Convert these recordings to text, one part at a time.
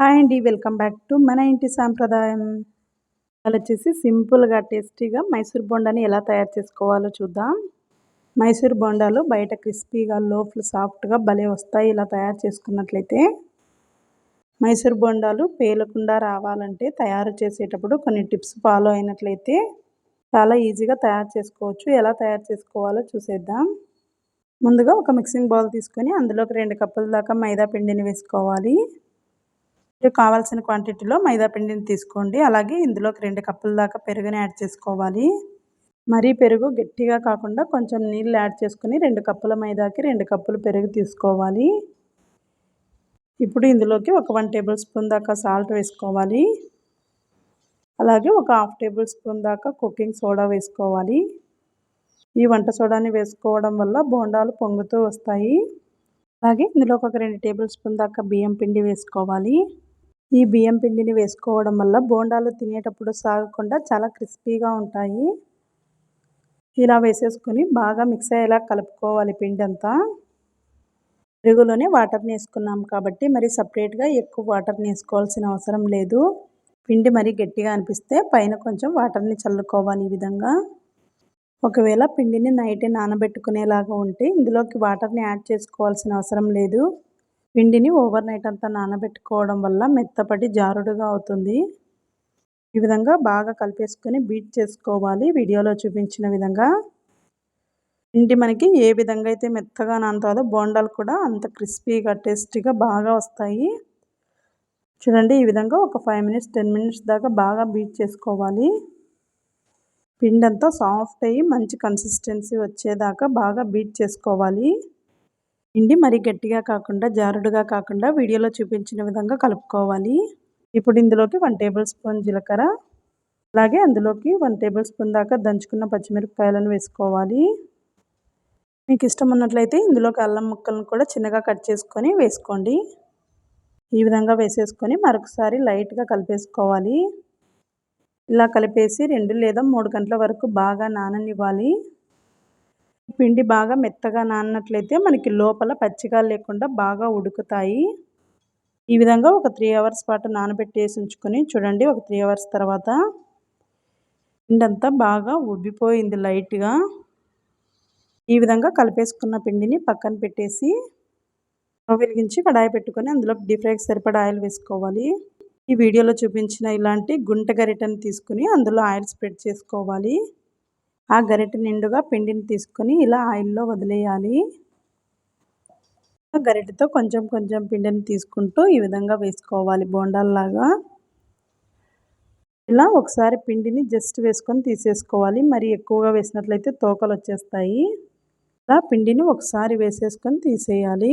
Hi అండి welcome back to మన ఇంటి సాంప్రదాయం. అలా వచ్చేసి సింపుల్గా టేస్టీగా మైసూర్ బొండాని ఎలా తయారు చేసుకోవాలో చూద్దాం. మైసూర్ బొండాలు బయట క్రిస్పీగా లోపల సాఫ్ట్గా భలే వస్తాయి ఇలా తయారు చేసుకున్నట్లయితే. మైసూర్ బొండాలు పేలకుండా రావాలంటే తయారు చేసేటప్పుడు కొన్ని టిప్స్ ఫాలో అయినట్లయితే చాలా ఈజీగా తయారు చేసుకోవచ్చు. ఎలా తయారు చేసుకోవాలో చూసేద్దాం. ముందుగా ఒక మిక్సింగ్ బౌల్ తీసుకొని అందులోకి రెండు కప్పుల దాకా మైదా పిండిని వేసుకోవాలి. మీరు కావాల్సిన క్వాంటిటీలో మైదాపిండిని తీసుకోండి. అలాగే ఇందులోకి రెండు కప్పుల దాకా పెరుగుని యాడ్ చేసుకోవాలి. మరీ పెరుగు గట్టిగా కాకుండా కొంచెం నీళ్ళు యాడ్ చేసుకుని రెండు కప్పుల మైదాకి రెండు కప్పులు పెరుగు తీసుకోవాలి. ఇప్పుడు ఇందులోకి ఒక వన్ టేబుల్ స్పూన్ దాకా సాల్ట్ వేసుకోవాలి. అలాగే ఒక హాఫ్ టేబుల్ స్పూన్ దాకా కుకింగ్ సోడా వేసుకోవాలి. ఈ వంట సోడాని వేసుకోవడం వల్ల బోండాలు పొంగుతూ వస్తాయి. అలాగే ఇందులోకి ఒక రెండు టేబుల్ స్పూన్ దాకా బియ్యం పిండి వేసుకోవాలి. ఈ బియ్యం పిండిని వేసుకోవడం వల్ల బోండాలు తినేటప్పుడు సాగకుండా చాలా క్రిస్పీగా ఉంటాయి. ఇలా వేసేసుకొని బాగా మిక్స్ అయ్యేలా కలుపుకోవాలి పిండి అంతా పెరుగులోనే వాటర్ని వేసుకున్నాం కాబట్టి మరి సపరేట్గా ఎక్కువ వాటర్ని వేసుకోవాల్సిన అవసరం లేదు. పిండి మరీ గట్టిగా అనిపిస్తే పైన కొంచెం వాటర్ని చల్లుకోవాలి ఈ విధంగా. ఒకవేళ పిండిని నైట్ నానబెట్టుకునేలాగా ఉంటే ఇందులోకి వాటర్ని యాడ్ చేసుకోవాల్సిన అవసరం లేదు. పిండిని ఓవర్ నైట్ అంతా నానబెట్టుకోవడం వల్ల మెత్తపడి జారుడుగా అవుతుంది. ఈ విధంగా బాగా కలిపేసుకొని బీట్ చేసుకోవాలి. వీడియోలో చూపించిన విధంగా పిండి మనకి ఏ విధంగా అయితే మెత్తగా నానుతుందో బోండాలు కూడా అంత క్రిస్పీగా టేస్టీగా బాగా వస్తాయి. చూడండి ఈ విధంగా ఒక ఫైవ్ మినిట్స్ టెన్ మినిట్స్ దాకా బాగా బీట్ చేసుకోవాలి. పిండి అంతా సాఫ్ట్ అయ్యి మంచి కన్సిస్టెన్సీ వచ్చేదాకా బాగా బీట్ చేసుకోవాలి. పిండి మరి గట్టిగా కాకుండా జారుడుగా కాకుండా వీడియోలో చూపించిన విధంగా కలుపుకోవాలి. ఇప్పుడు ఇందులోకి వన్ టేబుల్ స్పూన్ జీలకర్ర అలాగే అందులోకి వన్ టేబుల్ స్పూన్ దాకా దంచుకున్న పచ్చిమిరపకాయలను వేసుకోవాలి. మీకు ఇష్టం ఉన్నట్లయితే ఇందులోకి అల్లం ముక్కలను కూడా చిన్నగా కట్ చేసుకొని వేసుకోండి. ఈ విధంగా వేసేసుకొని మరొకసారి లైట్గా కలిపేసుకోవాలి. ఇలా కలిపేసి రెండు లేదా మూడు గంటల వరకు బాగా నాననివ్వాలి. పిండి బాగా మెత్తగా నానట్లయితే మనకి లోపల పచ్చిగా లేకుండా బాగా ఉడుకుతాయి. ఈ విధంగా ఒక త్రీ అవర్స్ పాటు నానబెట్టేసి ఉంచుకొని చూడండి ఒక త్రీ అవర్స్ తర్వాత. పిండంతా బాగా ఉబ్బిపోయింది లైట్గా. ఈ విధంగా కలిపేసుకున్న పిండిని పక్కన పెట్టేసి వెలిగించి కడాయి పెట్టుకొని అందులో డీప్ ఫ్రైకి సరిపడా ఆయిల్ వేసుకోవాలి. ఈ వీడియోలో చూపించిన ఇలాంటి గుంట గరిటను తీసుకుని అందులో ఆయిల్ స్ప్రెడ్ చేసుకోవాలి. ఆ గరిటె నిండుగా పిండిని తీసుకొని ఇలా ఆయిల్లో వదిలేయాలి. గరిటెతో కొంచెం కొంచెం పిండిని తీసుకుంటూ ఈ విధంగా వేసుకోవాలి బోండాల్లాగా. ఇలా ఒకసారి పిండిని జస్ట్ వేసుకొని తీసేసుకోవాలి. మరి ఎక్కువగా వేసినట్లయితే తోకలు వచ్చేస్తాయి. ఇలా పిండిని ఒకసారి వేసేసుకొని తీసేయాలి.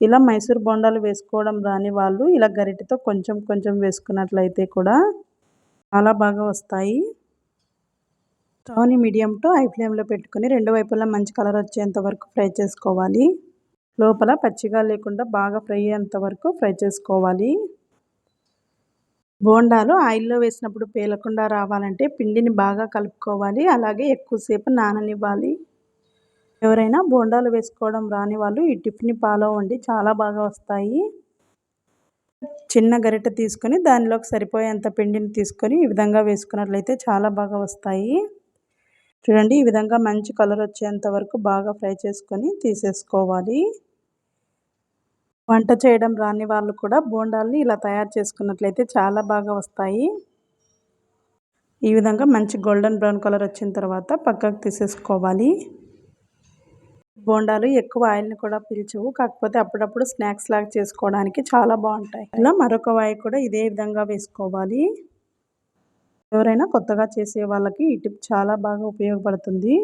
ఇలా మైసూర్ బొండాలు వేసుకోవడం రాని వాళ్ళు ఇలా గరిటెతో కొంచెం కొంచెం వేసుకున్నట్లయితే కూడా చాలా బాగా వస్తాయి. స్టవ్ని మీడియం టు హై ఫ్లేమ్లో పెట్టుకుని రెండు వైపులా మంచి కలర్ వచ్చేంత వరకు ఫ్రై చేసుకోవాలి. లోపల పచ్చిగా లేకుండా బాగా ఫ్రై అయ్యేంత వరకు ఫ్రై చేసుకోవాలి. బోండాలు ఆయిల్లో వేసినప్పుడు పేలకుండా రావాలంటే పిండిని బాగా కలుపుకోవాలి. అలాగే ఎక్కువసేపు నాననివ్వాలి. ఎవరైనా బోండాలు వేసుకోవడం రాని వాళ్ళు ఈ టిఫిన్ ఫాలో అవ్వండి చాలా బాగా వస్తాయి. చిన్న గరిటె తీసుకొని దానిలోకి సరిపోయేంత పిండిని తీసుకొని ఈ విధంగా వేసుకున్నట్లయితే చాలా బాగా వస్తాయి. చూడండి ఈ విధంగా మంచి కలర్ వచ్చేంత వరకు బాగా ఫ్రై చేసుకొని తీసేసుకోవాలి. వంట చేయడం రాని వాళ్ళు కూడా బోండాల్ని ఇలా తయారు చేసుకున్నట్లయితే చాలా బాగా వస్తాయి. ఈ విధంగా మంచి గోల్డెన్ బ్రౌన్ కలర్ వచ్చిన తర్వాత పక్కకు తీసేసుకోవాలి. బోండాలు ఎక్కువ ఆయిల్ని కూడా పీల్చవు కాకపోతే అప్పుడప్పుడు స్నాక్స్ లాగా చేసుకోవడానికి చాలా బాగుంటాయి. ఇలా మరొక వాయి కూడా ఇదే విధంగా వేసుకోవాలి. ఎవరైనా కొత్తగా చేసే వాళ్ళకి ఈ టిప్ చాలా బాగా ఉపయోగపడుతుంది.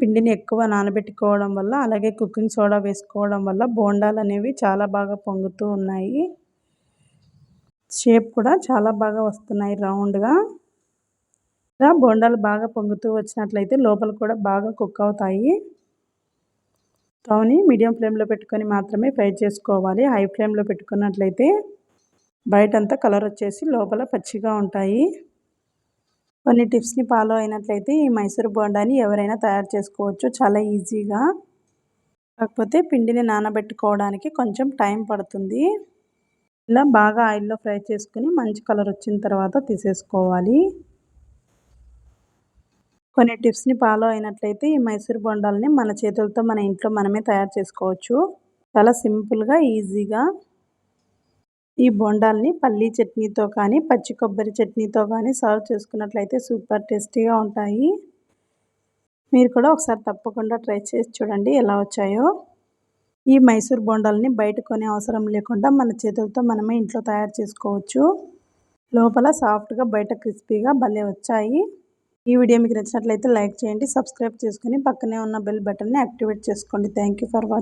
పిండిని ఎక్కువ నానబెట్టుకోవడం వల్ల అలాగే కుకింగ్ సోడా వేసుకోవడం వల్ల బోండాలు అనేవి చాలా బాగా పొంగుతూ ఉన్నాయి. షేప్ కూడా చాలా బాగా వస్తున్నాయి రౌండ్గా. బోండాలు బాగా పొంగుతూ వచ్చినట్లయితే లోపల కూడా బాగా కుక్ అవుతాయి. స్టవ్ని మీడియం ఫ్లేమ్లో పెట్టుకొని మాత్రమే ఫ్రై చేసుకోవాలి. హై ఫ్లేమ్లో పెట్టుకున్నట్లయితే బయటంతా కలర్ వచ్చేసి లోపల పచ్చిగా ఉంటాయి. కొన్ని టిప్స్ని ఫాలో అయినట్లయితే ఈ మైసూర్ బోండాని ఎవరైనా తయారు చేసుకోవచ్చు. చాలా ఈజీగా. కాకపోతే పిండిని నానబెట్టుకోవడానికి కొంచెం టైం పడుతుంది. ఇలా బాగా ఆయిల్లో ఫ్రై చేసుకుని మంచి కలర్ వచ్చిన తర్వాత తీసేసుకోవాలి. కొన్ని టిప్స్ని ఫాలో అయినట్లయితే ఈ మైసూర్ బొండాలని మన చేతులతో మన ఇంట్లో మనమే తయారు చేసుకోవచ్చు. చాలా సింపుల్గా ఈజీగా. ఈ బొండాల్ని పల్లీ చట్నీతో కానీ పచ్చి కొబ్బరి చట్నీతో కానీ సర్వ్ చేసుకున్నట్లయితే సూపర్ టేస్టీగా ఉంటాయి. మీరు కూడా ఒకసారి తప్పకుండా ట్రై చేసి చూడండి ఎలా వచ్చాయో. ఈ మైసూర్ బొండాలని బయట కొనే అవసరం లేకుండా మన చేతులతో మనమే ఇంట్లో తయారు చేసుకోవచ్చు. లోపల సాఫ్ట్గా బయట క్రిస్పీగా భలే వచ్చాయి. ఈ వీడియో మీకు నచ్చినట్లయితే లైక్ చేయండి సబ్స్క్రైబ్ చేసుకుని పక్కనే ఉన్న బెల్ బటన్ని యాక్టివేట్ చేసుకోండి. Thank for watching